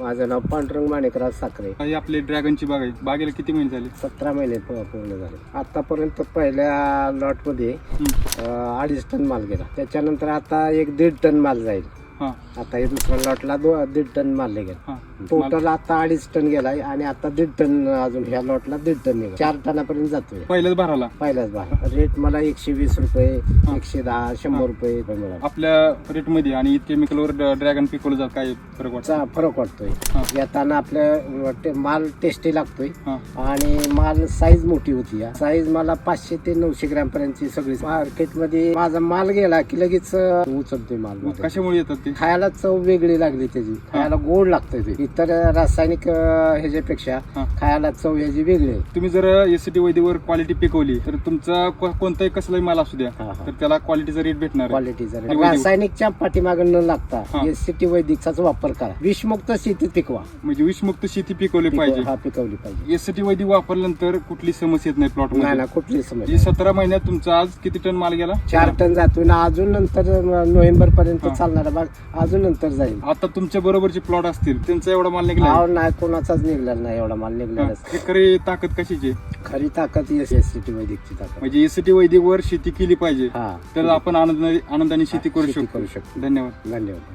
माझं नाव पांडुरंग माणिकराज साखरे. ही आपली ड्रॅगनची बाग आहे. बागेला किती महिने झाले? सतरा महिने प- पूर्ण झाले. आतापर्यंत पहिल्या लॉटमध्ये अं, अडीच टन माल गेला. त्याच्यानंतर आता एक दीड टन माल जाईल. हा. आता हे दुसऱ्या लॉटला दो दीड टन माल गेला हा. टोटल आता अडीच टन गेलाय आणि आता दीड टन अजून ह्या लॉटला दीड टन निघाला. चार टनापर्यंत जातोय. पहिल्याच भराला? पहिलाच भाग रेट मला एकशे वीस रुपये एकशे दहा शंभर रुपये मिळाला. आपल्या रेटमध्ये आणि केमिकलवर ड्रॅगन पिकवलं जात काय फरक वाटतं? फरक वाटतोय. येताना आपल्या ते- माल टेस्टी लागतोय. आणि माल साईज मोठी होती साईज मला पाचशे ते नऊशे ग्रॅम पर्यंतची सगळी मार्केटमध्ये माझा माल गेला की लगेच उचलतोय माल. कशामुळे येतात खायला चव वेगळी लागली त्याची. खायला गोड लागतंय ते. इतर रासायनिक अं, ह्याच्यापेक्षा हा. खायला चव ह्याची वेगळी आहे. तुम्ही जर एस टी वैदीवर क्वालिटी पिकवली तर तुमचा को- कोणताही कसलाही माल असू द्या हा, हा. तर त्याला क्वालिटीचा रेट भेटणार आहे. क्वालिटी जर. रासायनिकच्या पाठीमागे न लागता हा. एस सी टी वैदिकचाच वापर करा विषमुक्त शेती पिकवा म्हणजे विषमुक्त शेती पिकवली पिकवा- पाहिजे हा पिकवली पाहिजे एस टी वैदिक वापरल्यानंतर कुठली समस्या येत नाही प्लॉट नाही मध्ये ना कुठली समस्या सतरा महिन्यात तुमचा आज किती टन माल गेला चार टन जातोय ना अजून नंतर नोव्हेंबर पर्यंत हा. चालणारा भाग अजून नंतर जाईल आता तुमच्या बरोबरचे प्लॉट असतील त्यांचा एवढा माल निघला? नाही कोणाचाच निघलेला नाही एवढा माल निघलेलाच हे खरी ताकद कशाची? आहे? खरी ताकद एस एस सी टी वैदिकची ताकद. म्हणजे एस टी वैदिक वर शेती केली पाहिजे. हा. तर आपण आनंद आनंदाने शेती करू शेती शकतो. करू शकतो. धन्यवाद. धन्यवाद.